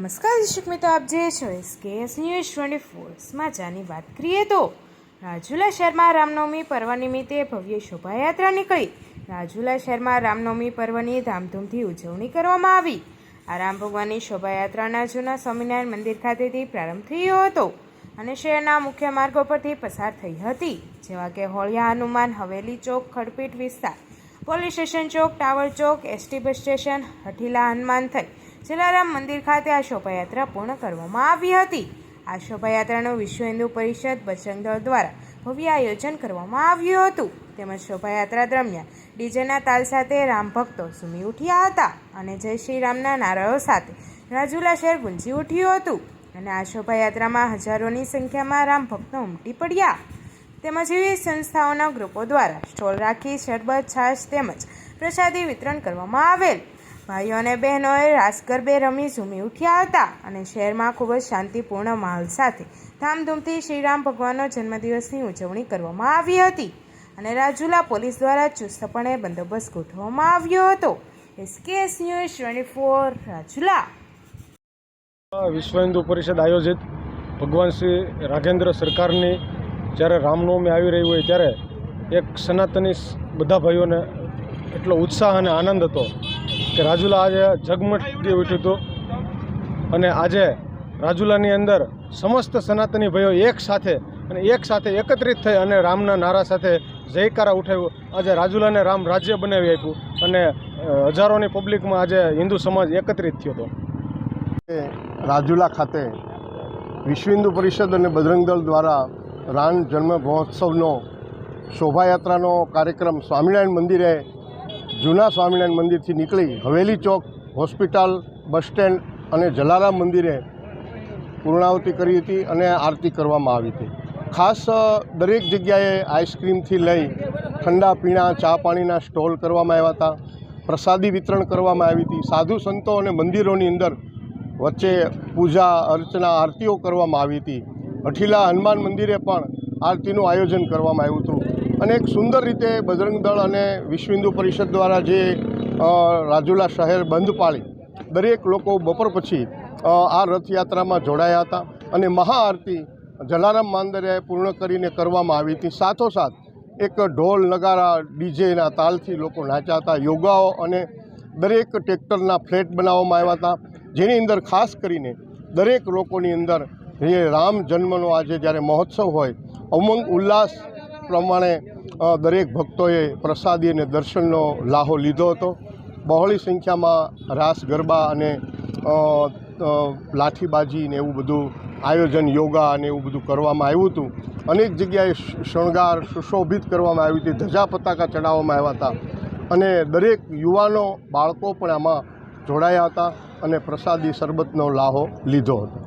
નમસ્કાર દર્શક મિત્રો, આપ જે છો એસકેએસ ન્યૂઝ ટ્વેન્ટી ફોર સમાચારની વાત કરીએ તો, રાજુલા શહેરમાં રામનવમી પર્વ નિમિત્તે ભવ્ય શોભાયાત્રા નીકળી. રાજુલા શહેરમાં રામનવમી પર્વની ધામધૂમથી ઉજવણી કરવામાં આવી. આ રામ ભગવાનની શોભાયાત્રાના જૂના સ્વામિનારાયણ મંદિર ખાતેથી પ્રારંભ થયો હતો અને શહેરના મુખ્ય માર્ગો પરથી પસાર થઈ હતી, જેવા કે હોળિયા હનુમાન, હવેલી ચોક, ખડપીટ વિસ્તાર, police station Chowk, tower Chowk, ST bus station, Hathila Hanuman થઈ જલારામ મંદિર ખાતે આ શોભાયાત્રા પૂર્ણ કરવામાં આવી હતી. આ શોભાયાત્રાનું વિશ્વ હિન્દુ પરિષદ બજરંગ દળ દ્વારા ભવ્ય આયોજન કરવામાં આવ્યું હતું. તેમજ શોભાયાત્રા દરમિયાન ડીજેના તાલ સાથે રામ ભક્તો ઝૂમી ઉઠ્યા હતા અને જય શ્રી રામના નારાઓ સાથે રાજુલા શહેર ગુંજી ઉઠ્યું હતું અને આ શોભાયાત્રામાં હજારોની સંખ્યામાં રામ ભક્તો ઉમટી પડ્યા. તેમજ વિવિધ સંસ્થાઓના ગ્રુપો દ્વારા સ્ટોલ રાખી, શરબત, છાશ તેમજ પ્રસાદી વિતરણ કરવામાં આવેલ. ભાઈઓ અને બહેનોએ રાસ ગરબે રમી ઝૂમી ઉઠ્યા હતા અને શહેરમાં ખૂબ જ શાંતિપૂર્ણ માહોલ સાથે ધામધૂમથી શ્રીરામ ભગવાનનો જન્મદિવસની ઉજવણી કરવામાં આવી હતી. અને રાજુલા પોલીસ દ્વારા ચુસ્તપણે બંદોબસ્ત ગોઠવવામાં આવ્યો હતો. SKS news twenty four Rajula. Vishwa Hindu Parishad આયોજિત ભગવાન શ્રી રાઘેન્દ્ર સરકારની જ્યારે રામનવમી આવી રહી હોય ત્યારે એક સનાતની બધા ભાઈઓને એટલો ઉત્સાહ અને આનંદ હતો કે રાજુલા આજે જગમટી ઉઠ્યું હતું. અને આજે રાજુલાની અંદર સમસ્ત સનાતની ભાઈઓ એક સાથે અને એક સાથે એકત્રિત થઈ અને રામના નારા સાથે જયકારા ઉઠાવ્યું. આજે રાજુલાને રામ રાજ્ય બનાવી આપ્યું અને હજારોની પબ્લિકમાં આજે હિન્દુ સમાજ એકત્રિત થયો હતો. રાજુલા ખાતે વિશ્વ હિન્દુ પરિષદ અને બજરંગ દળ દ્વારા રામ જન્મ મહોત્સવનો શોભાયાત્રાનો કાર્યક્રમ સ્વામિનારાયણ મંદિરે જૂના સ્વામિનારાયણ મંદિરથી નીકળી Haveli Chowk, hospital, bus stand અને જલારામ મંદિરે પૂર્ણાવતી કરી હતી અને આરતી કરવામાં આવી હતી. ખાસ દરેક જગ્યાએ આઈસ્ક્રીમથી લઈ ઠંડા પીણા, ચા પાણીના સ્ટોલ કરવામાં આવ્યા હતા, પ્રસાદી વિતરણ કરવામાં આવી હતી. સાધુ સંતો અને મંદિરોની અંદર વચ્ચે પૂજા, અર્ચના, આરતીઓ કરવામાં આવી હતી. અઠીલા હનુમાન મંદિરે પણ આરતીનું આયોજન કરવામાં આવ્યું હતું. અને એક સુંદર રીતે બજરંગ દળ અને વિશ્વ હિન્દુ પરિષદ દ્વારા જે રાજુલા શહેર બંધ પાળી, દરેક લોકો બપોર પછી આ રથયાત્રામાં જોડાયા હતા અને મહાઆરતી જલારામ માંદરિયાએ પૂર્ણ કરીને કરવામાં આવી હતી. સાથોસાથ એક ઢોલ નગારા ડીજેના તાલથી લોકો નાચ્યા હતા. યોગાઓ અને દરેક ટ્રેક્ટરના ફ્લેટ બનાવવામાં આવ્યા હતા. જેની અંદર ખાસ કરીને દરેક લોકોની અંદર રામ જન્મનો આજે જ્યારે મહોત્સવ હોય, ઉમંગ ઉલ્લાસ પ્રમાણે દરેક ભક્તોએ પ્રસાદી અને દર્શનનો લાહો લીધો હતો. બહોળી સંખ્યામાં રાસ, ગરબા અને લાઠીબાજી ને એવું બધું આયોજન, યોગા અને એવું બધું કરવામાં આવ્યું હતું. અનેક જગ્યાએ શણગાર, સુશોભિત કરવામાં આવી હતી, ધજા પતાકા ચડાવવામાં આવ્યા હતા. અને દરેક યુવાનો, બાળકો પણ આમાં જોડાયા હતા અને પ્રસાદી, શરબતનો લાહો લીધો હતો.